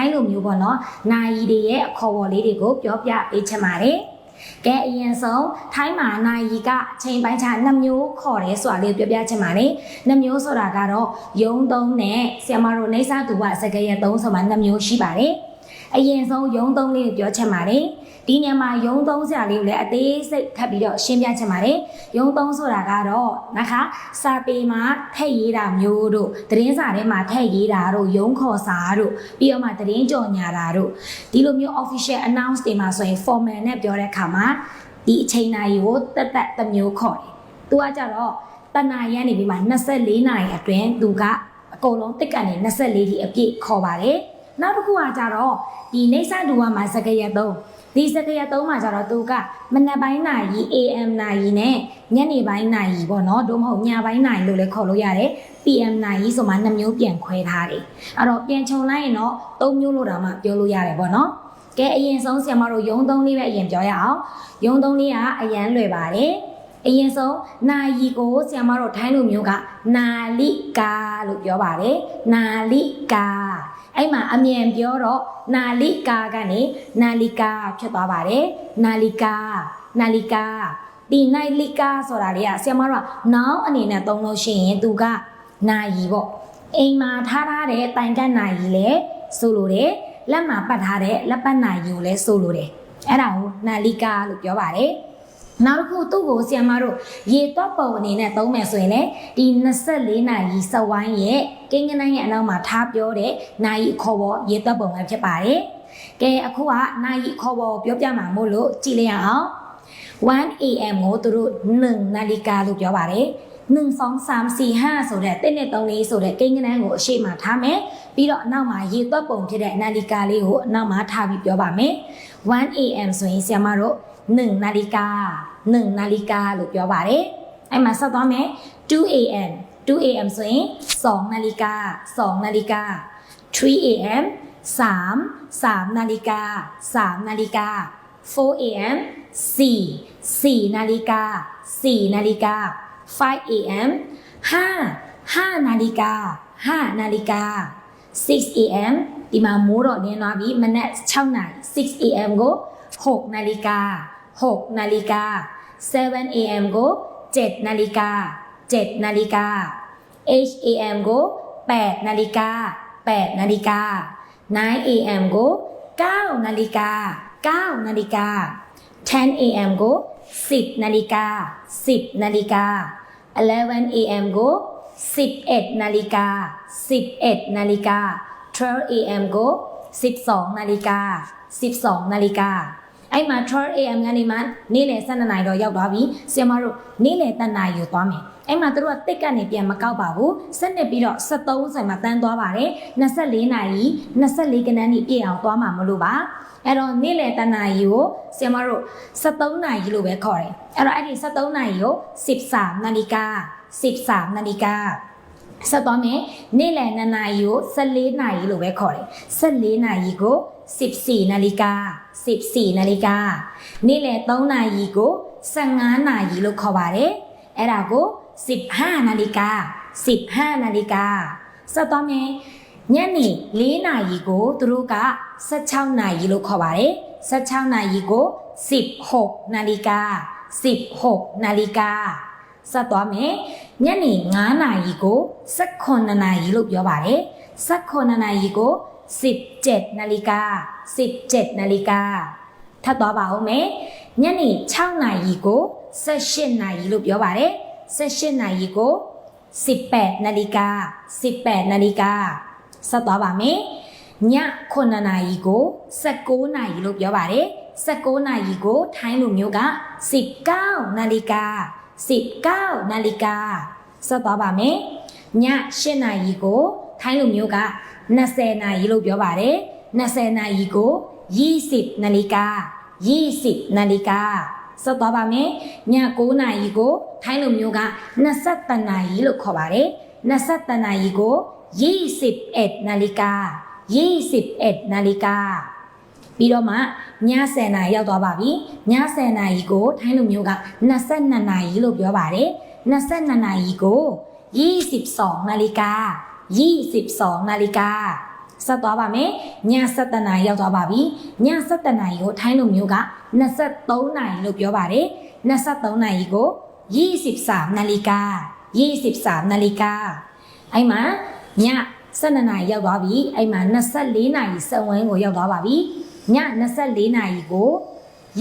ထိုင်းလိုမျိုးပေါ့နော်နာယီတွေရဲ့အခေါ်အဝေါ်လေးတွေကိုပြောပြပေးချင်ပါတယ်ကဲအရင်ဆုံးထိုင်းမှာနာယီကအချိန်ပိုင်းခြားနှစ်မျိုးခေါ်တယ်ဆိုတာလေးကိုပြောပြချင်ပါတယ်နှစ်မျိုးဆိုတာကတော့ယုံသုံးနဲ့ဆီယမတို့နေစာသူကစကားရဲ့သုံးဆိုမှနှစ်မျိုးရှိပါတယ်အရင်ဆုံးယုံသုံးလေးကိုပြောချင်ပါတယ် ဒီညမှာယုံသုံးစရာလေးကိုလည်းအသေးစိတ်ထပ်ပြီးတော့ရှင်းပြချင်ပါတယ်ယုံသုံးဆိုတာကတော့นะคะစာပေမှာထည့်ရေးတာမျိုးတို့သတင်းစာထဲမှာထည့်ရေးတာတို့ယုံခေါ်စာတို့ပြီးတော့မှသတင်းကြော်ညာတာတို့ဒီလိုမျိုး official announce တွေမှာဆိုရင် formal နဲ့ပြောတဲ့အခါမှာဒီအချိန်နာရီကိုတက်တက်တစ်မျိုးခေါ်တယ်။သူကကြတော့တနာရီကနေပြီးမှ24နာရီအတွင်းသူကအကုန်လုံးတစ်ကနေ24ဒီအပြည့်ခေါ်ပါတယ်။နောက်တစ်ခုကကြတော့ဒီနေဆန်ဒူဝါမှာစကရက်သုံး ဒီစကရက်သုံးမှာကြတော့သူကမနက်ပိုင်းနာရီ AM နာရီနဲ့ညနေပိုင်းနာရီပေါ့နော်ဒို့မဟုတ်ညပိုင်းနာရီလို့လည်းခေါ်လို့ရတယ် PM နာရီဆိုမှနှစ်မျိုးပြန်ခွဲထားတယ်အဲ့တော့ပြန်ခြုံလိုက်ရင်တော့သုံးမျိုးလို့တော့မှပြောလို့ရတယ်ပေါ့နော်ကဲအရင်ဆုံးဆရာမတို့ယုံသုံးလေးပဲအရင်ပြောရအောင်ယုံသုံးလေးကအရန်လွယ်ပါတယ် အရင်ဆုံးနာယီကိုဆရာမတို့ထိုင်းလူမျိုးကနာလိကာလို့ပြောပါတယ်နာလိကာအဲ့မှာအမြန်ပြောတော့နာလိကာကနေနာလီကာဖြစ်သွားပါတယ်နာလီကာနာလီကာဒီနိုင်လီကာဆိုတာလေးကဆရာမတို့ကနောင်းအနေနဲ့သုံးလို့ရှိရင်သူကနာယီပေါ့အိမ်မှာထားထားတဲ့တိုင်ကတ်နာယီလဲဆိုလိုတယ်လက်မှာပတ်ထားတဲ့လက်ပတ်နာယီကိုလဲဆိုလိုတယ်အဲ့ဒါကိုနာလီကာလို့ပြောပါတယ် နောက်တစ်ခုသူ့ကိုဆီယမတို့ရေတော့ပုံအနေနဲ့သုံးမယ်ဆိုရင်လေဒီ24နာရီစဝိုင်းရဲ့ကိန်းကနန်းရဲ့အနောက်မှာထားပြောတဲ့နာရီခေါ်ပေါ်ရေတော့ပုံပဲဖြစ်ပါတယ်။ကဲအခုကနာရီခေါ်ပေါ်ကိုပြောပြမှာမို့လို့ကြည့်လိုက်ရအောင် 1 AM ကိုသူတို့1နာฬิกาလို့ပြောပါတယ်1 2 3 4 5ဆိုတဲ့တစ်နဲ့3လေးဆိုတဲ့ကိန်းကနန်းကိုအရှိမထားမယ်ပြီးတော့အနောက်မှာရေသွက်ပုံဖြစ်တဲ့နာฬิกาလေးကိုအနောက်မှာထားပြီးပြောပါမယ်1 AM ဆိုရင်ဆရာမတို့ 1နာฬิกา1နာฬิกาလို့ပြောပါတယ်အဲ့မှာဆက်သွားမယ်2 AM 2 AM ဆိုရင်2နာฬิกา2นาฬิกา3 AM 3 3นาฬิกา3นาฬิกา4 AM 4 4นาฬิกา4นาฬิกา5 AM 5 5นาฬิกา5นาฬิกา6 AM ဒီမှာမိုးတော့နင်းသွားပြီမနက်6နာရီ6 AM ကို6นาฬิกา 6นาฬิกา 7 a.m. go 7นาฬิกา 7นาฬิกา 8 a.m. go 8นาฬิกา 8นาฬิกา 9 a.m. go 9นาฬิกา 9นาฬิกา 10 a.m. go 10นาฬิกา 10นาฬิกา 11 a.m. go 11นาฬิกา 11นาฬิกา 12 a.m. go 12นาฬิกา 12นาฬิกา အဲ့မှာ12 AM ကနေမှနေ့လယ်12နာရီတော့ရောက်သွားပြီဆရာမတို့နေ့လယ်တနာရီကိုသွားမယ်အဲ့မှာတို့ကတစ်ကနေပြန်မကောက်ပါဘူးဆက်နှစ်ပြီးတော့73ဆိုင်မှာတန်းသွားပါတယ်24နာရီ24ကနန်းကြီးပြည့်အောင်သွားမှာမလို့ပါအဲ့တော့နေ့လယ်တနာရီကိုဆရာမတို့73နာရီလို့ပဲခေါ်တယ်အဲ့တော့အဲ့ဒီ73နာရီကို13နာฬิกา13နာฬิกา ဆက်သွားမယ်နေ့လယ်2နာရီကို14နာရီလို့ပဲခေါ်တယ်14နာရီကို14နာฬิกา14နာฬิกาနေ့လယ်3နာရီကို15နာရီလို့ခေါ်ပါတယ်အဲ့ဒါကို15နာฬิกา15နာฬิกาဆက်သွားမယ်ညနေ4နာရီကိုသူတို့က16နာရီလို့ခေါ်ပါတယ်16နာရီကို16နာฬิกา16นาฬิกา ဆက်သွားမယ်ညနေ9နာရီကို18နာရီလို့ပြောပါတယ်18နာရီကို17นาฬิกา17นาฬิกาထပ်သွားပါဦးမယ်ညနေ6နာရီကို18နာရီလို့ပြောပါတယ်18နာရီကို18นาฬิกา18นาฬิกาဆက်သွားပါမယ်ည9နာရီကို19နာရီလို့ပြောပါတယ်19နာရီကိုထိုင်းလူမျိုးက19นาฬิกา 19นาฬิกาဆက်သွားပါမယ်ည8နာရီကိုထိုင်းလူမျိုးက20နာရီလို့ပြောပါတယ်20နာရီကို20နာฬิกา20นาฬิกาဆက်သွားပါမယ်ည9နာရီကိုထိုင်းလူမျိုးက20နာရီလို့ခေါ်ပါတယ်20နာရီကို21นาฬิกา21นาฬิกา ပြီးတော့မှည10နာရီရောက်သွားပါပြီည10နာရီကိုထိုင်းလူမျိုးက22နာရီလို့ပြောပါတယ်22နာရီကို22นาฬิกา22นาฬิกา ဆက်သွားပါမယ်ည7နာရီရောက်သွားပါပြီည7နာရီကိုထိုင်းလူမျိုးက23နာရီလို့ပြောပါတယ်23နာရီကို23နာฬิกา23နာฬิกาအဲ့မှာည12နာရီရောက်သွားပြီအဲ့မှာ24နာရီစက်ဝင်းကိုရောက်သွားပါပြီည 24နာရီကို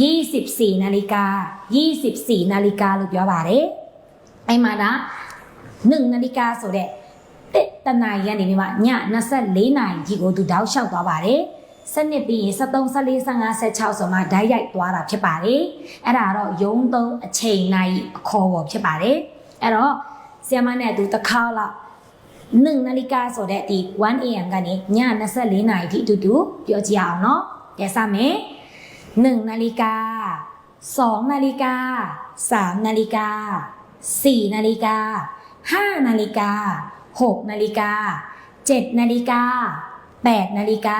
24နာฬิกา24နာฬิกาလို့ပြောပါတယ်အဲ့မှာဒါ1နာฬิกาဆိုတဲ့တစ်တနာရီကနေပြီးမှည24နာရီကြီးကိုသူတောက်လျှောက်သွားပါတယ်စနစ်ပြီးရင်73 74 55 16ဆိုမှဓာတ်ရိုက်သွားတာဖြစ်ပါတယ်အဲ့ဒါတော့ရုံးသုံးအချိန်နိုင်အခေါ်ပေါ်ဖြစ်ပါတယ်အဲ့တော့ဆီယမနဲ့သူတစ်ခါလောက်1နာฬิกาဆိုတဲ့ဒီ 1am ကနေည24နာရီထိအတူတူပြောကြည့်အောင် やさめหนึ่งนาฬิกาสองนาฬิกาสามนาฬิกาสี่นาฬิกาห้านาฬิกาหกนาฬิกาเจ็ดนาฬิกาแปดนาฬิกา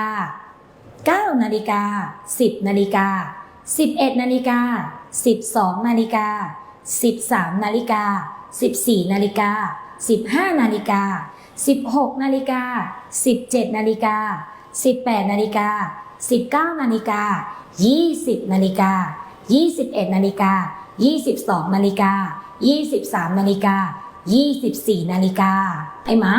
เก้านาฬิกาสิบนาฬิกาสิบเอ็ดนาฬิกาสิบสองนาฬิกาสิบสามนาฬิกาสิบสี่นาฬิกาสิบห้านาฬิกาสิบหกนาฬิกาสิบเจ็ดนาฬิกา 18นาฬิกา19นาฬิกา20นาฬิกา21นาฬิกา22นาฬิกา23นาฬิกา24နာฬิกาအဲ့မှာ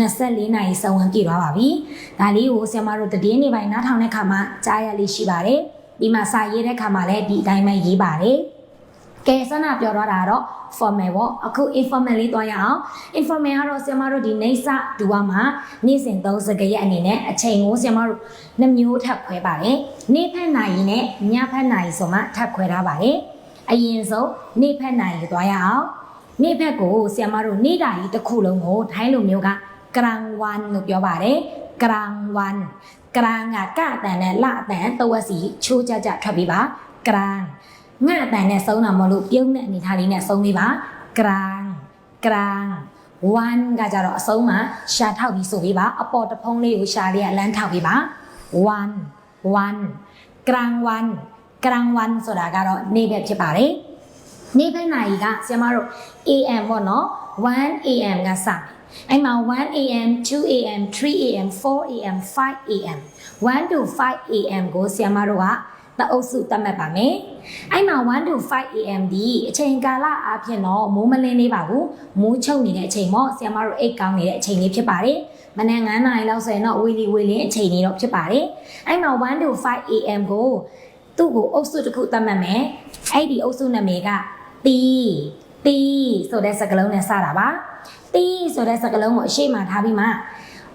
24နာရီစဝင်ပြည့်သွားပါပြီ။ဒါလေးကိုဆရာမတို့တည်င်းနေပိုင်းနားထောင်တဲ့ခါမှာကြားရလေးရှိပါတယ်။ဒီမှာစာရေးတဲ့ခါမှာလည်းဒီအတိုင်းပဲရေးပါတယ်။ ကဲဆန္ဒပြောတော့တာတော့ formal ပေါ့အခု informal လေးသွားရအောင် informal ကတော့ဆရာမတို့ဒီနေစဒူဝါမှာနေ့စဉ်သုံးစကားရဲ့အနေနဲ့အချိန်ကိုဆရာမတို့နှမျိုးထပ်ခွဲပါတယ်နေ့ဖက်နိုင်နဲ့ညဖက်နိုင်ဆိုမှထပ်ခွဲထားပါတယ်အရင်ဆုံးနေ့ဖက်နိုင်ကိုသွားရအောင်နေ့ဖက်ကိုဆရာမတို့နေ့တိုင်းတစ်ခုလုံးကိုထိုင်းလိုမျိုးကကရန်ဝန်လို့ပြောပါတယ်ကရန်ဝန်ကရန်ကကအတန်နဲ့လအတန်တဝက်စီချိုးကြကြထွက်ပြီးပါကရန် ငှအတန်နဲ့ဆုံးတာမလို့ပြုံးတဲ့အနေထားလေးနဲ့ဆုံးပြီးပါကရန်ကရန်1ကကြတော့အဆုံးမှာရှာထောက်ပြီးဆိုပြီးပါအပေါ်တဖုံးလေးကိုရှာလေးကလမ်းထောက်ပြီးပါ1 1ကရန်1ကရန်1ဆိုတာကတော့နေ့ပဲဖြစ်ပါတယ်နေ့ဘက်နာရီကဆရာမတို့ AM ပေါ့နော် 1am ကစမယ်အဲ့မှာ 1am 2am 3am 4am 5am 1 to 5am ကိုဆရာမတို့က တအုပ်စုတတ်မှတ်ပါမယ်။အဲ့မှာ1 to 5am ဒီအချိန်ကာလအဖြစ်တော့မိုးမလင်းလေးပါဘူး။မိုးချုပ်နေတဲ့အချိန်ပေါ့ဆရာမတို့အိတ်ကောင်းနေတဲ့အချိန်လေးဖြစ်ပါတယ်။မနက်9နာရီလောက်ဆိုရင်တော့ဝီလီဝီလင်းအချိန်လေးတော့ဖြစ်ပါတယ်။အဲ့မှာ1 to 5am ကိုသူ့ကိုအုပ်စုတစ်ခုတတ်မှတ်မယ်။အဲ့ဒီအုပ်စုနာမည်ကတီတီဆိုတဲ့စကားလုံးနဲ့စတာပါတီဆိုတဲ့စကားလုံးကိုအရှိမထားပြီးမှ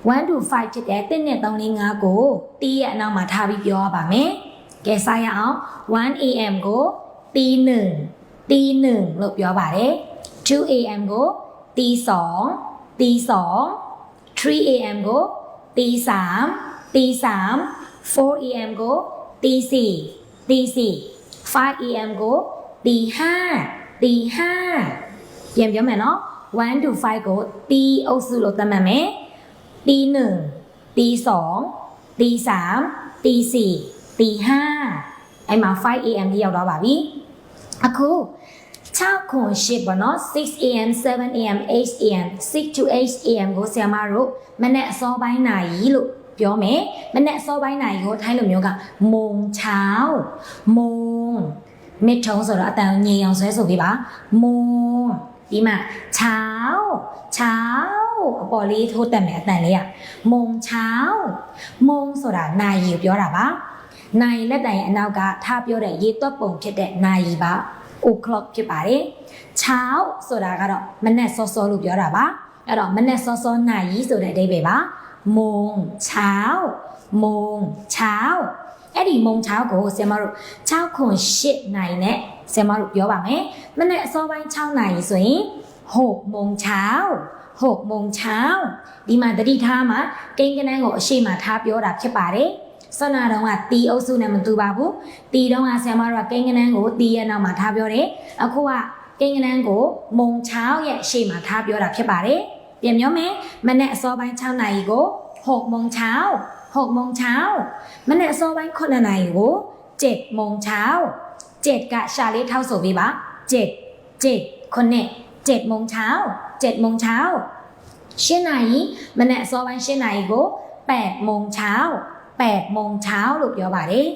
1 to 5ဖြစ်တဲ့1နဲ့3 4 5ကိုတီရဲ့အနောက်မှာထားပြီးပြောရပါမယ် ကဲစရအောင် 1am ကိုတီ1တီ1လို့ပြောပါတယ် 2am ကိုတီ2တီ2 3am ကိုတီ3တီ3 4am ကိုတီ4တီ4 5am ကိုတီ5တီ5ပြန်ပြောမယ်နော်1 to 5ကိုတီအုပ်စုလို့သတ်မှတ်မယ်တီ1တီ2 တီ3တီ4တီ5အဲ့မှာ 5am ထိရောက်သွားပါပြီအခု6ခွန်8ပေါ့နော် 6am 7am 8am 6 to 8am ကိုဆရာမတို့မနေ့အစောပိုင်းနာရီလို့ပြောမယ်မနေ့အစောပိုင်းနာရီကိုထိုင်းလိုမျိုးကမုံချောင်းမုံမစ်ထုံးဆိုတော့အတန်ငြိမ်အောင်ဆွဲဆိုပေးပါမုံဒီမှာချောင်းချောင်းအပေါ်လေးထိုးတက်မယ်အတန်လေးကမုံချောင်းမုံဆိုတာနာရီကိုပြောတာပါ နိုင်လက်တိုင်အနောက်ကထားပြောတဲ့ရေသွက်ပုံဖြစ်တဲ့နိုင်ပါ o'clock ဖြစ်ပါတယ်6ဆိုတာကတော့မနက်စောစောလို့ပြောတာပါအဲ့တော့မနက်စောစောနိုင်ဆိုတဲ့အဓိပ္ပာယ်ပါမုံ6မုံ6အဲ့ဒီမုံ6ကိုဆင်မတို့6ခွန်8နိုင်နဲ့ဆင်မတို့ပြောပါမယ်မနက်အစောပိုင်း6နိုင်ဆိုရင်6မုံ6 6မုံ6ဒီမှာတတိထားမှာကိန်းကနန်းကိုအရှိမထားပြောတာဖြစ်ပါတယ် ဆန္နာတော့ကတီအုပ်စုနဲ့မတူပါဘူးတီတော့ကဆရာမတို့ကကိန်းကနန်းကိုတီရဲ့နောက်မှာထားပြောတယ်အခုကကိန်းကနန်းကိုမုံ6ရဲ့အရှိမထားပြောတာဖြစ်ပါတယ်ပြန်ပြောမယ်မနေ့အစောပိုင်း6နာရီကို6မုံ6 6မုံ6မနေ့အစောပိုင်း9နာရီကို7မုံ6 7ကရှာလေးထောက်ဆိုပေးပါ7 7ခုနှစ်7မုံ6 7မုံ6ရှင်းနာရီမနေ့အစောပိုင်းရှင်းနာရီကို 8โมงเช้า 8โมงเช้าလို့ပြောပါတယ်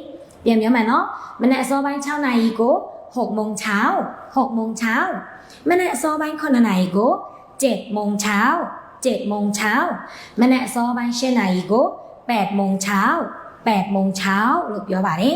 ပြန်ပြောမယ်နော်မနက်အစောပိုင်း6နာရီကို6โมงเช้า6โมงเช้าမနက်အစောပိုင်း9နာရီကို7โมงเช้า7โมงเช้าမနက်အစောပိုင်း10နာရီကို8โมงเช้า8โมงเช้าလို့ပြောပါတယ်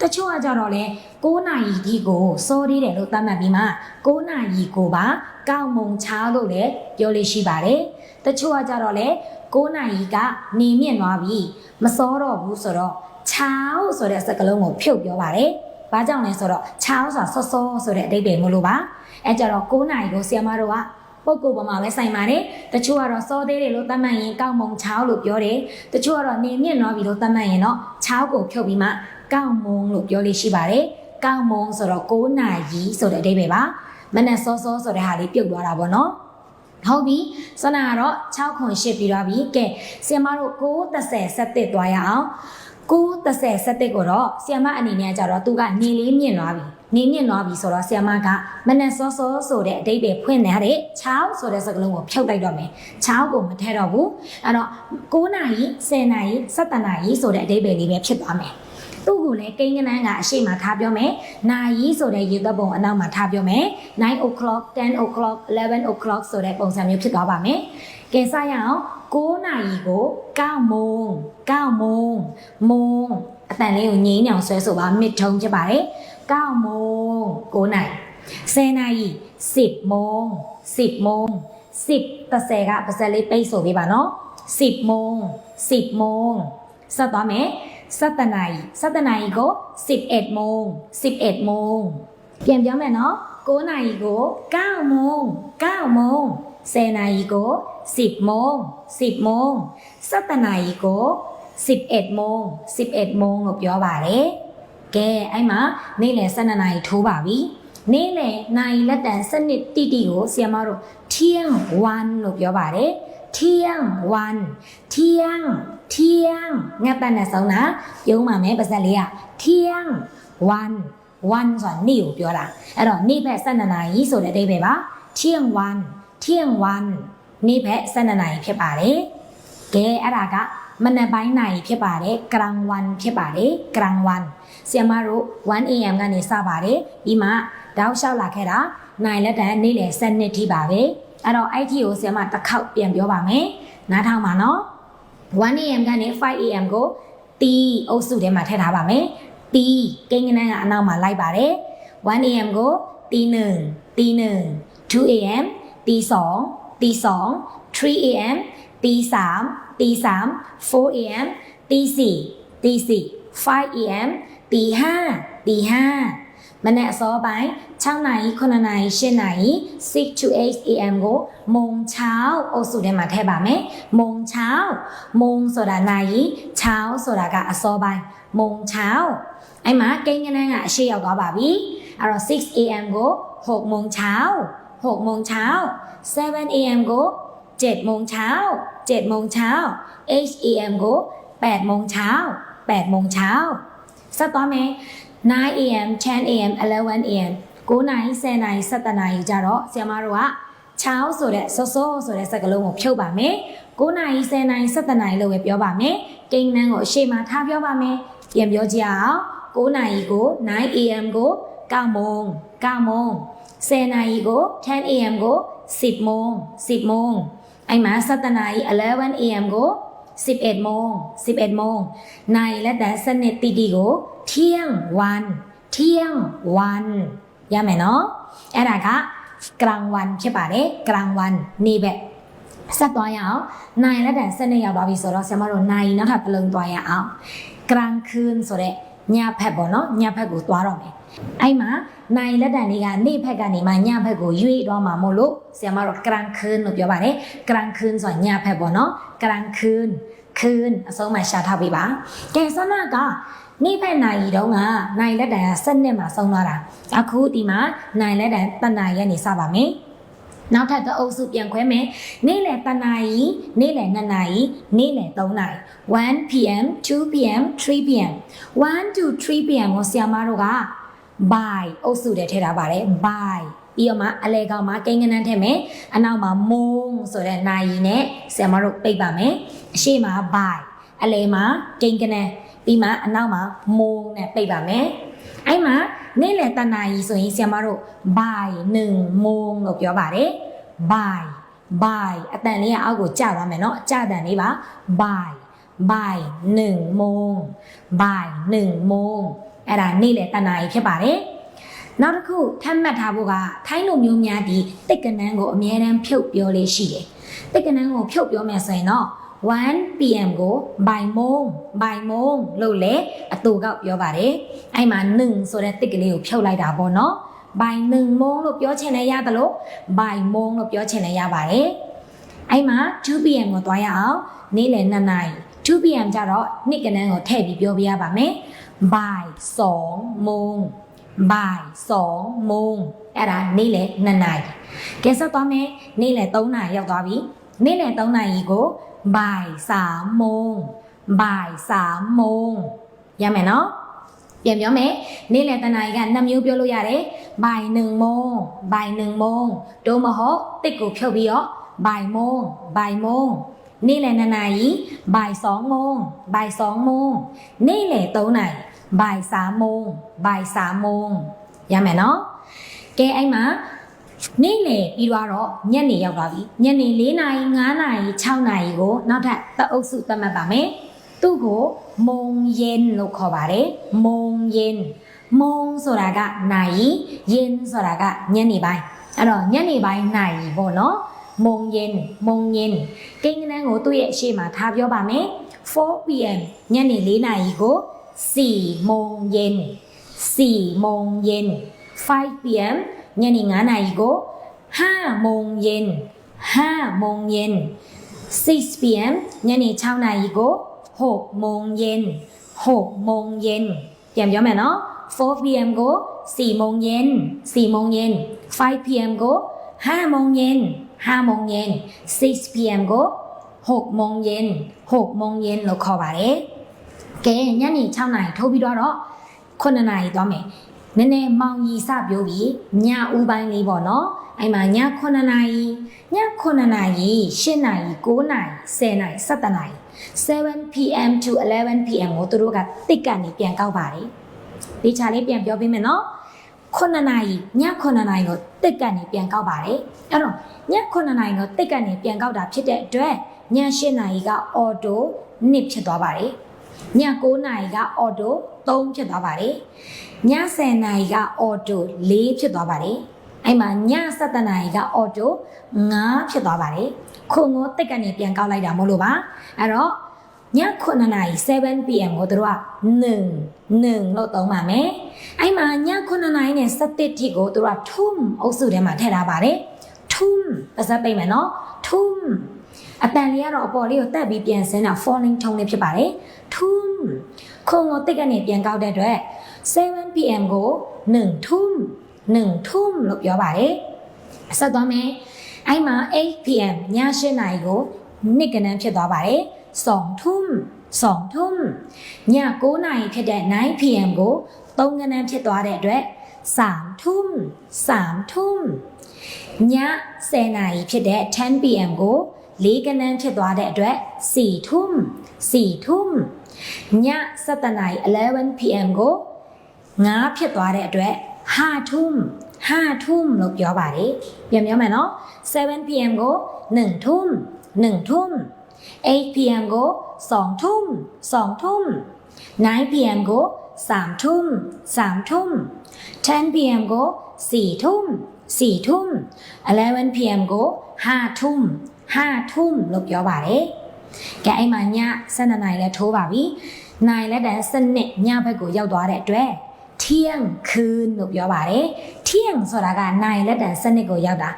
တချို့ကကြတော့လေ9နာရီဒီကိုစောသေးတယ်လို့သတ်မှတ်ပြီးမှ9နာရီကိုပါ9โมงเช้าလို့လည်းပြောလို့ရှိပါတယ်တချို့ကကြတော့လေ 9နာရီကနေမြင့်သွားပြီမစောတော့ဘူးဆိုတော့ချောင်းဆိုတဲ့စကားလုံးကိုဖြုတ်ပြောပါတယ်။ဘာကြောင့်လဲဆိုတော့ချောင်းဆိုတာစောစောဆိုတဲ့အဓိပ္ပာယ်မလို့ပါ။အဲကြတော့9နာရီကိုဆီယမတို့ကပုတ်ကိုယ်ပေါ်မှာပဲဆိုင်ပါတယ်။တချို့ကတော့စောသေးတယ်လို့သတ်မှတ်ရင်ကောက်မုံချောင်းလို့ပြောတယ်။တချို့ကတော့နေမြင့်သွားပြီလို့သတ်မှတ်ရင်တော့ချောင်းကိုဖြုတ်ပြီးမှကောက်မုံလို့ပြောလို့ရှိပါတယ်။ကောက်မုံဆိုတော့9နာရီဆိုတဲ့အဓိပ္ပာယ်ပါ။မနက်စောစောဆိုတဲ့ဟာလေးပြုတ်သွားတာပေါ့နော်။ ဟုတ်ပြီစနာကတော့6ခွန်8ပြီးတော့ပြီကဲဆီယမတို့930ဆက်တစ်သွားရအောင်930ဆက်တစ်ကိုတော့ဆီယမအနေနဲ့ကြတော့သူကနေလေးမြင့်သွားပြီနေမြင့်သွားပြီဆိုတော့ဆီယမကမနက်စောစောဆိုတဲ့အတိတ်ပဲဖွင့်နေတဲ့6ဆိုတဲ့စကားလုံးကိုဖြုတ်လိုက်တော့မယ်6ကိုမထည့်တော့ဘူးအဲ့တော့9နာရီ10နာရီ17နာရီဆိုတဲ့အတိတ်ပဲလေးပဲဖြစ်သွားမယ် သူ့ကိုလည်းကိန်းကနန်းကအရှိမထားပြောမယ်။နာရီဆိုတဲ့ရေသွက်ပုံအနောက်မှာထားပြောမယ်။9 o'clock, 10 o'clock, 11 o'clock ဆိုတဲ့ပုံစံမျိုးဖြစ်သွားပါမယ်။ကဲစရအောင်9နာရီကို9မုံ9မုံမုံအတန်လေးကိုငိမ့်အောင်ဆွဲဆိုပါမစ်ထုံးဖြစ်ပါတယ်9မုံ9နာရီ10နာရီ10မုံ10မုံ10 30ကပါစက်လေးပိတ်ဆိုပေးပါနော်10မုံ10မုံဆက်သွားမယ်10 7နာရီ7နာရီကို11โมง11โมงပြန်ပြောမယ်နော်9နာရီကို9โมง9โมง10นาရီကို10โมง10โมง17นาရီကို11โมง11โมงလို့ပြောပါတယ်။ကဲအဲ့မှာနေ့လယ်12နာရီထိုးပါပြီ။နေ့လယ်နိုင်လက်တန်စနစ်တိတိကိုဆီယမတို့ထီယန်1လို့ပြောပါတယ်။ ထီယန်1ထီယန်ထီယန်ငါတန်နဲ့ဆုံးတာပြုံးပါမယ်ပါဇက်လေးကထီယန်1 1ဆိုတာနေ့ကိုပြောတာအဲ့တော့နေ့ဘက်12နာရီဆိုတဲ့အဓိပ္ပာယ်ပါထီယန်1เที่ยงวันနေ့ဘက်12နာရီဖြစ်ပါတယ်။ကဲအဲ့ဒါကမနက်ပိုင်းနာရီဖြစ်ပါတယ်။ကလန်วันဖြစ်ပါတယ်။ကလန်วันဆီယမတို့ 1am ကနေစပါတယ်။ဒီမှာတောက်လျှောက်လာခဲ့တာနိုင်လက်တန်နေ့လယ်7နှစ်ထိပါပဲ။ အဲ့တော့ IT ကိုဆရာမတစ်ခေါက်ပြန်ပြောပါမယ်နားထောင်ပါနော် 1am ကနေ 5am ကို T အုပ်စုထဲမှာထည့်ထားပါမယ် P ကိန်းကနန်းကအနောက်မှာလိုက်ပါတယ်1 am ကို t1 t1 2 am t2 t2 3 am t3 t3 4 am t4 t4 5 am t5 t5 မနက်အစောပိုင်း6နာရီ9နာရီ10နာရီ6 to 8 AM ကိုမုံချောင်းအုပ်စုထဲမှာထည့်ပါမယ်။မုံချောင်းမုံဆိုတာနာရီချောင်းဆိုတာကအစောပိုင်းမုံချောင်းအဲ့မှာကိန်းကနန်းကအရှိရောက်သွားပါပြီ။အဲ့တော့6 AM ကို6မုံချောင်း6မုံချောင်း7 AM ကို7မုံချောင်း7မုံချောင်း8 AM ကို8မုံချောင်း8မုံချောင်းဆက်သွားမယ် 9 a.m. 10 a.m. 11 a.m. 9နာရီ10နာရီ17နာရီကြတော့ဆရာမတို့ကချောင်းဆိုတဲ့စောစောဆိုတဲ့စကားလုံးကိုဖြုတ်ပါမယ်9နာရီ10နာရီ17နာရီလို့ပဲပြောပါမယ်ကိန်းနန်းကိုအရှိမထားပြောပါမယ်ပြန်ပြောကြအောင်9နာရီကို9 a.m. ကို9โมง9โมง10နာရီကို10 a.m. ကို10โมง10โมงအဲ့မှာ17နာရီ11 a.m. ကို11โมง11โมงနိုင်လက်တန်းစနစ်တီတီကို เที่ยงวันเที่ยงวันရမယ်နော်အဲ့ဒါကกลางวันဖြစ်ပါတယ်กลางวันနေ့ဘက်ဆက်သွားရအောင်နိုင်လက်တန်းစနစ်ရောက်သွားပြီဆိုတော့ဆရာမတို့နိုင်နောက်ထပ်တစ်လုံးသွားရအောင်กลางคืนဆိုတဲ့ညဘက်ပေါ့နော်ညဘက်ကိုသွားတော့မယ်အဲ့မှာနိုင်လက်တန်လေးကနေ့ဘက်ကနေမှညဘက်ကိုရွေ့တော့မှာမို့လို့ဆရာမတို့กลางคืนလို့ပြောပါတယ်กลางคืนဆိုတာညဘက်ပေါ့နော်กลางคืนคืนအဆုံးမှရှာထားပေးပါကဲဆနာက နေ့ဖက်နိုင်ရီတုန်းကနိုင်လက်တန်ကစနစ်မှာဆုံးသွားတာအခုဒီမှာနိုင်လက်တန်တနာရီကနေစပါမယ်နောက်ထပ်တစ်အုပ်စုပြန်ခွဲမယ်နေ့လယ်တနာရီနေ့လယ်2နာရီနေ့လယ်3နာရီ1 pm 2 pm 3 pm 1 to 3 pm ကိုဆရာမတို့က by အုပ်စုထဲထည့်ထားပါတယ် by ပြီးတော့မှအလဲကောင်မှာကိန်းကနန်းထည့်မယ်အနောက်မှာမုံဆိုတဲ့နာယီနဲ့ဆရာမတို့ပိတ်ပါမယ်အရှိမ by အလယ်မှာတိန်ကနန် ပြီးမှအနောက်မှာမိုးနဲ့ပိတ်ပါမယ်အဲ့မှာနေ့လယ်တနာရီဆိုရင်ဆရာမတို့ by 1မိုးလို့ပြောပါတယ် by by အတန်လေးကအောက်ကိုကျသွားမယ်เนาะကျတန်လေးပါ by by 1မိုး by 1မိုးအဲ့ဒါနေ့လယ်တနာရီဖြစ်ပါတယ်နောက်တစ်ခုထပ်မှတ်ထားဖို့ကထိုင်းလူမျိုးများဒီတိတ်ကနန်းကိုအမြဲတမ်းဖြုတ်ပြောလေးရှိတယ်တိတ်ကနန်းကိုဖြုတ်ပြောမယ်ဆိုရင်တော့ 1 pm ကို by မုံ by မုံလို့လေအတူကပြောပါတယ်အဲ့မှာ1ဆိုတဲ့တစ်ကလေးကိုဖြုတ်လိုက်တာပေါ့နော် by 1မုံလို့ပြောချင်လည်းရတယ်လို့ by မုံလို့ပြောချင်လည်းရပါတယ်အဲ့မှာ2 pm ကိုတွားရအောင်နေ့လယ်2နာရီ2 pm ကျတော့နေ့ကနန်းကိုထည့်ပြီးပြောပြရပါမယ် by 2မုံ by 2မုံအဲ့ဒါနေ့လယ်2နာရီကဲဆက်သွားမယ်နေ့လယ်3နာရီရောက်သွားပြီနေ့လယ်3နာရီကို บ่ายสามโมง บ่ายสามโมงยังไหมเนาะเยี่ยมยอมไหมนี่แหละตนายกันนำยูเปียวลูยาเด้บ่ายหนึ่งโมงบ่ายหนึ่งโมงโดมาฮหติกูเพียวเบียบ่ายโมงบ่ายโมงนี่แหละนานายบ่ายสองโมงบ่ายสองโมงนี่แหละโตไหนบ่ายสามโมงบ่ายสามโมงยังไหมเนาะแกไอ้มา နေ့လယ်ပြီးတော့ညနေရောက်သွားပြီညနေ4နာရီ5နာရီ6နာရီကိုနောက်ထပ်တအုပ်စုသတ်မှတ်ပါမယ်သူ့ကိုမုံရင်လို့ခေါ်ပါတယ်မုံရင်မုံဆိုတာကနိုင်ရင်ဆိုတာကညနေပိုင်းအဲ့တော့ညနေပိုင်းနိုင်ပေါ့နော်မုံရင်မုံရင်ကိန်းကနန်းကိုသူ့ရဲ့အရှိမထားပြောပါမယ်4 pm ညနေ4နာရီကို4မုံရင်4မုံရင်5 pm ညနေ9နာရီကို5โมงเย็น5โมงเย็น6 pm ညနေ6နာရီကို6โมงเย็น6โมงเย็นပြန်ပြောမယ်နော်4 pm ကို4โมงเย็น4โมงเย็น5 pm ကို5โมงเย็น5โมงเย็น6 pm ကို6โมงเย็น6โมงเย็นလို့ခေါ်ပါတယ်ကဲညနေ6နာရီထိုးပြီးတော့9နာရီသွားမယ် နည်းနည်းမောင်ကြီးစပြိုးပြီးညဦးပိုင်းလေးပေါ့နော်အဲ့မှာည9နာရီည9နာရီ10နာရီ9နာရီ10နာရီ17နာရီ7 pm to 11 pm ကိုသူတို့ကတစ်ကနေပြန်ကောက်ပါတယ်ဒီချာလေးပြန်ပြောပေးမယ်နော်9နာရီည9နာရီကိုတစ်ကနေပြန်ကောက်ပါတယ်အဲ့တော့ည9နာရီကိုတစ်ကနေပြန်ကောက်တာဖြစ်တဲ့အတွက်ည10နာရီကအော်တို1ဖြစ်သွားပါတယ် ည9နာရီကအော်တို3ဖြစ်သွားပါတယ်ည10နာရီကအော်တို4ဖြစ်သွားပါတယ်အဲ့မှာည7နာရီကအော်တို9ဖြစ်သွားပါတယ်ခုံကိုတက်ကနေပြန်ကောက်လိုက်တာမို့လို့ပါအဲ့တော့ည9နာရီ7 pm ကိုတို့က1 1လို့သုံးပါမယ်အဲ့မှာည9နာရီနဲ့7ထိကိုတို့က tum အုပ်စုထဲမှာထည့်ထားပါတယ် tum ပါစပ်ပိတ်မယ်နော် tum အတန်လေးကတော့အပေါ်လေးကိုတက်ပြီးပြန်ဆင်းတာ falling tone လေးဖြစ်ပါတယ် tum ခုံကိုတက်ကနေပြန်ကောက်တဲ့အတွက်7 pm ကို1 tum 1 tum လို့ပြောပါတယ်ဆက်သွားမယ်အဲ့မှာ8 pm ည8နာရီကိုနှစ်ကနန်းဖြစ်သွားပါတယ်2 tum 2 tum ည9နာရီဖြစ်တဲ့9 pm ကို3ကနန်းဖြစ်သွားတဲ့အတွက်3 tum 3 tum ည10နာရီဖြစ်တဲ့10 pm ကို 4ကနန်းဖြစ်သွားတဲ့အတွက်4 tum 4 tum ည7နာရီ11 pm ကို9ဖြစ်သွားတဲ့အတွက်5 tum 5 tum လို့ပြောပါတယ်ပြန်ပြောမယ်နော်7 pm ကို1 tum 1 tum 8 pm ကို2 tum 2 tum 9 pm ကို3 tum 3 tum 10 pm ကို4 tum 4 tum 11 pm ကို5 tum 5 tum လို့ပြောပါတယ်ကဲအဲ့မှာည12နာရီလဲထိုးပါပြီနိုင်လက်တန်စနစ်ညဘက်ကိုရောက်သွားတဲ့အတွက်เที่ยงคืนလို့ပြောပါတယ်เที่ยงဆိုတာကနိုင်လက်တန်စနစ်ကိုရောက်တာ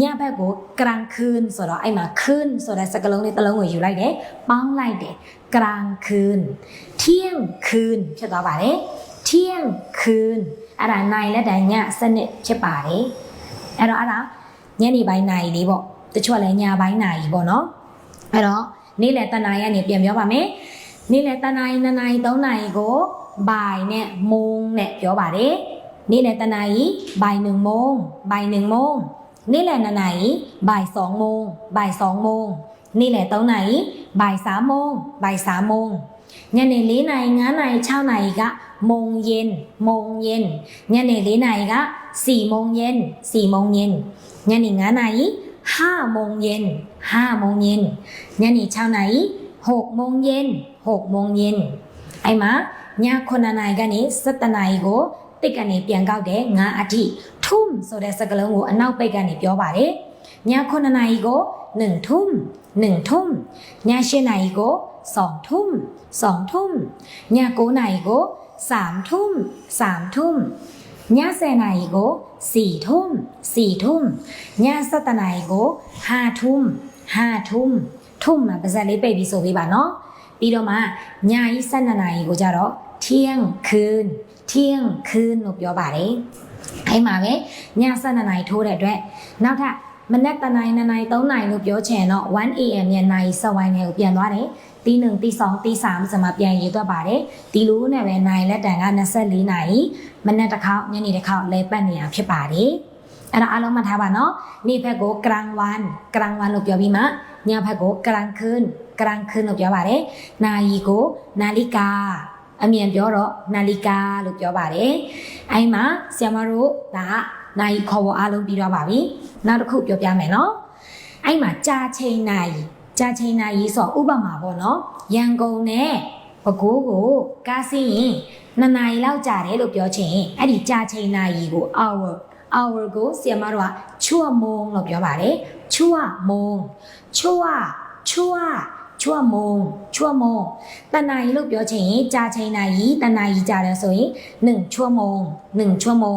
ညဘက်ကိုกลางคืนဆိုတော့အဲ့မှာคืนဆိုတဲ့စကားလုံးလေးတစ်လုံးကိုယူလိုက်တယ်ပေါင်းလိုက်တယ်กลางคืนเที่ยงคืนဖြစ်သွားပါတယ်เที่ยงคืนအဲ့ဒါနိုင်လက်တန်ညစနစ်ဖြစ်ပါတယ်အဲ့တော့အဲ့ဒါညနေပိုင်းနိုင်လေးပေါ့ တချို့ကလည်းညပိုင်းနိုင်ပေါ့နော်အဲ့တော့နေ့လယ်တနာရီကနေပြန်ပြောပါမယ်နေ့လယ်တနာရီ2နာရီ3နာရီကိုบ่ายနဲ့โมงနဲ့ပြောပါတယ်နေ့လယ်တနာရီบ่าย1โมงบ่าย1โมงနေ့လယ်2နာရီบ่าย2โมงบ่าย2โมง နေ့လယ်3နာရီบ่าย3โมงบ่าย3โมงညနေ4နာရီ5နာရီ6နာရီကမုံရင်မုံရင်ညနေ4နာရီက4โมงเย็น4โมงเย็นညနေ5နာရီ 5โมงเย็น5โมงเย็นညနေ6နာရီ6โมงเย็น6โมงเย็นအဲ့မှာည9နာရီကနေ7နာရီကိုတစ်ကနေပြန်ကောက်တယ်9အထိထုံးဆိုတဲ့စကားလုံးကိုအနောက်ပိတ်ကနေပြောပါတယ်ည9နာရီကို1ทุ่ม1ทุ่มည8နာရီကို2ทุ่ม2ทุ่มည9နာရီကို3ทุ่ม3ทุ่ม ည10နာရီကို4ทุ่ม4ทุ่มည7နာရီကို5ทุ่ม5ทุ่มทุ่มမှာပါဇက်လေးပိတ်ပြီးဆိုပေးပါနော်ပြီးတော့မှညကြီး7နာရီကိုကြတော့เที่ยงคืนเที่ยงคืนလို့ပြောပါတယ်အဲ့မှာပဲည7နာရီထိုးတဲ့အတွက်နောက်ထပ် မနက်တနာရီ2နာရီ3နာရီလို့ပြောချင်တော့ 1am ရဲ့နိုင်စဝိုင်းတွေကိုပြန်သွားတယ်တီ1တီ2တီ3စမှာပြန်ရေးသွားပါတယ်ဒီလိုနဲ့ပဲနိုင်လက်တန်က24နာရီမနက်တစ်ခေါက်ညနေတစ်ခေါက်လဲပတ်နေရဖြစ်ပါတယ်အဲ့ဒါအားလုံးမှတ်ထားပါနော်နေ့ဘက်ကိုကရန်ဝန်ကရန်ဝန်လို့ပြောပြီးမှညဘက်ကိုကရန်คืนကရန်คืนလို့ပြောပါတယ်နာရီကိုနာလီကာအမြန်ပြောတော့နာလီကာလို့ပြောပါတယ်အဲ့မှာဆရာမတို့ဒါက နိုင်ခေါ်ဖို့အားလုံးပြီးတော့ပါပြီနောက်တစ်ခုပြောပြမယ်နော်အဲ့မှာကြာချိန်နိုင်ကြာချိန်နိုင်ဆိုဥပမာပေါ့နော်ရန်ကုန်နဲ့ပဲခူးကိုကားစီးရင်နှစ်နာရီလောက်ကြာတယ်လို့ပြောချင်အဲ့ဒီကြာချိန်နိုင်ကို hour hour ကိုဆရာမတို့ကချွတ်မုံလို့ပြောပါတယ်ချွတ်မုံချွတ် ချွတ်မုံချွတ်မုံတဏှာကြီးလို့ပြောချင်ရင်ကြာချိန်နိုင်ကြီးတဏှာကြီးကြာတယ်ဆိုရင်1ချွတ်မုံ1ချွတ်မုံ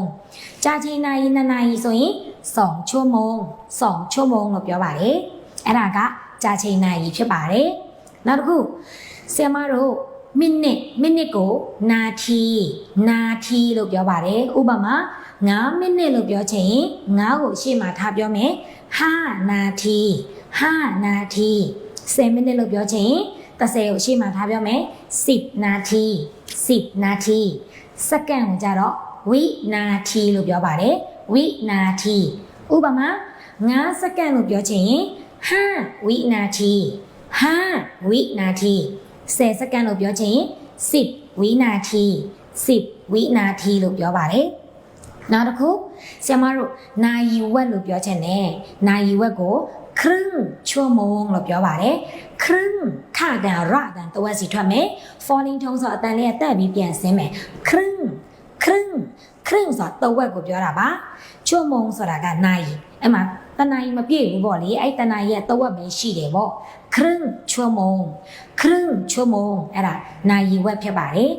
ကြာချိန်နိုင်ကြီးတဏှာကြီးဆိုရင်2ချွတ်မုံ2ချွတ်မုံလို့ပြောပါတယ်အဲ့ဒါကကြာချိန်နိုင်ကြီးဖြစ်ပါတယ်နောက်တစ်ခုဆရာမတို့မိနစ်မိနစ်ကိုနာတီနာတီလို့ပြောပါတယ်ဥပမာ9မိနစ်လို့ပြောချင်ရင်9ကိုရှေ့မှာထားပြောမယ်5နာတီ5နာတီ 10မိနစ်လို့ပြောချင်ရင်30ကိုရှေ့မှာထားပြောမယ်10နာที10နာทีစက္ကန့်ကိုကြတော့ဝိနာทีလို့ပြောပါတယ်ဝိနာทีဥပမာ9စက္ကန့်လို့ပြောချင်ရင်5ဝိနာที5ဝိနာที10စက္ကန့်လို့ပြောချင်ရင်10ဝိနာที10ဝိနာทีလို့ပြောပါတယ်နောက်တစ်ခုဆရာမတို့နာယီဝက်လို့ပြောချင်တယ်နာယီဝက်ကို ครึ่งชั่วโมงလို့ပြောပါတယ်ครึ่งခတန်ရတန်တဝက်စီထွက်မယ် falling tone ဆိုအတန်လေးကတက်ပြီးပြန်ဆင်းမယ်ครึ่งครึ่งครึ่งဆိုတာတဝက်ကိုပြောတာပါชั่วโมงဆိုတာကနာယီအဲ့မှာတနာယီမပြည့်ဘူးပေါ့လေအဲ့တနာယီရဲ့တဝက်ပဲရှိတယ်ပေါ့ครึ่งชั่วโมงครึ่งชั่วโมงအဲ့ဒါနာယီဝက်ဖြစ်ပါတယ်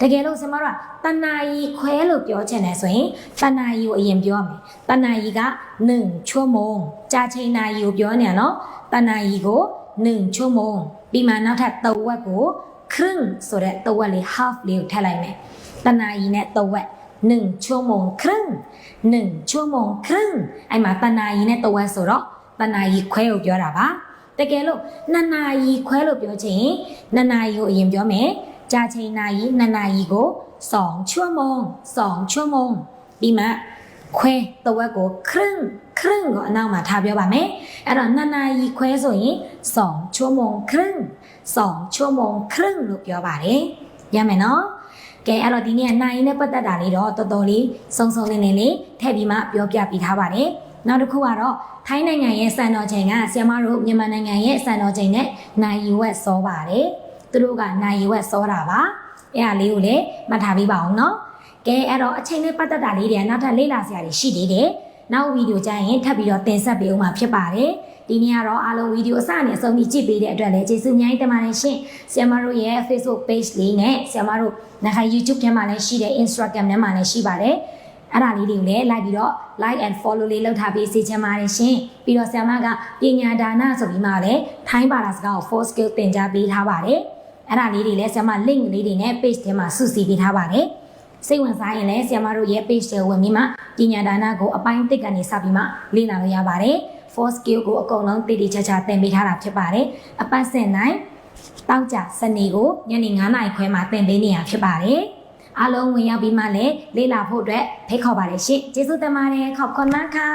တကယ်လို့ဆင်မတို့ကတဏှာကြီးခွဲလို့ပြောချင်တယ်ဆိုရင်တဏှာကြီးကိုအရင်ပြောမယ်တဏှာကြီးက1ชั่วโมงကြာချိန်နာရီကိုပြောနေရနော်တဏှာကြီးကို1ชั่วโมงပြီးမှနောက်ထပ်တဝက်ကိုครึ่งဆိုတဲ့တဝက်လေး half လေးကိုထည့်လိုက်မယ်တဏှာကြီးနဲ့တဝက်1ชั่วโมงครึ่ง1ชั่วโมงครึ่งအဲ့မှာတဏှာကြီးနဲ့တဝက်ဆိုတော့တဏှာကြီးခွဲကိုပြောတာပါတကယ်လို့နှစ်နာရီခွဲလို့ပြောချင်နှစ်နာရီကိုအရင်ပြောမယ် ကြာချိန်နာရီနှစ်နာရီကို2ชั่วโมง2ชั่วโมงပြီးမှခွဲတဝက်ကိုครึ่งครึ่งကိုအနောက်မှာထားပြောပါမယ်အဲ့တော့နှစ်နာရီခွဲဆိုရင်2ชั่วโมงครึ่ง2ชั่วโมงครึ่งလို့ပြောပါတယ်ရမယ်နော်ကဲအဲ့တော့ဒီနေ့ကနိုင်နဲ့ပတ်သက်တာလေးတော့တော်တော်လေးစုံစုံလင်းလင်းလေးထည့်ပြီးမှပြောပြပေးထားပါတယ်နောက်တစ်ခုကတော့ထိုင်းနိုင်ငံရဲ့စံတော်ချိန်ကဆီယမတို့မြန်မာနိုင်ငံရဲ့စံတော်ချိန်နဲ့နိုင်ယူဝက်စောပါတယ် သူတို့ကနိုင်ယူဝက်စောတာပါအဲ့ဒါလေးကိုလည်းမှတ်ထားပေးပါအောင်နော်ကဲအဲ့တော့အချိန်နဲ့ပတ်သက်တာလေးတွေကနောက်ထပ်လေ့လာစရာတွေရှိသေးတယ်နောက်ဗီဒီယိုကြရင်ထပ်ပြီးတော့တင်ဆက်ပေးဦးမှာဖြစ်ပါတယ်ဒီနေ့ကတော့အားလုံးဗီဒီယိုအစနဲ့အဆုံးထိကြည့်ပေးတဲ့အတွက်လည်းကျေးဇူးအများကြီးတင်ပါတယ်ရှင်ဆီယမတို့ရဲ့ Facebook page လေးနဲ့ဆီယမတို့နောက်ခါ YouTube ထဲမှာလည်းရှိတယ် Instagram ထဲမှာလည်းရှိပါတယ်အဲ့ဒါလေးတွေကိုလည်းလိုက်ပြီးတော့ like and follow လေးလုပ်ထားပေးစေချင်ပါတယ်ရှင်ပြီးတော့ဆ iam မကပညာဒါနဆိုပြီးမှလည်းထိုင်းဘာသာစကားကို four skill သင်ကြားပေးထားပါတယ် အဲ့ဒါလေးတွေလည်းဆရာမ link လေးတွေနဲ့ page ထဲမှာစုစည်းပေးထားပါတယ်စိတ်ဝင်စားရင်လည်းဆရာမတို့ရဲ့ page တွေဝင်ပြီးမှပညာဒါနကိုအပိုင်းတစ်ကနေစပြီးမှလေ့လာလို့ရပါတယ် four skill ကိုအကုန်လုံးတည်တည်ချာချာသင်ပေးထားတာဖြစ်ပါတယ်အပတ်စဉ်တိုင်းတောက်ကြစနေကိုညနေ9:00နာရီခွဲမှာသင်ပေးနေရဖြစ်ပါတယ်အားလုံးဝင်ရောက်ပြီးမှလည်းလေ့လာဖို့အတွက်ဖိတ်ခေါ်ပါတယ်ရှင်ကျေးဇူးတင်ပါတယ်ခေါ်ခွန်မခါ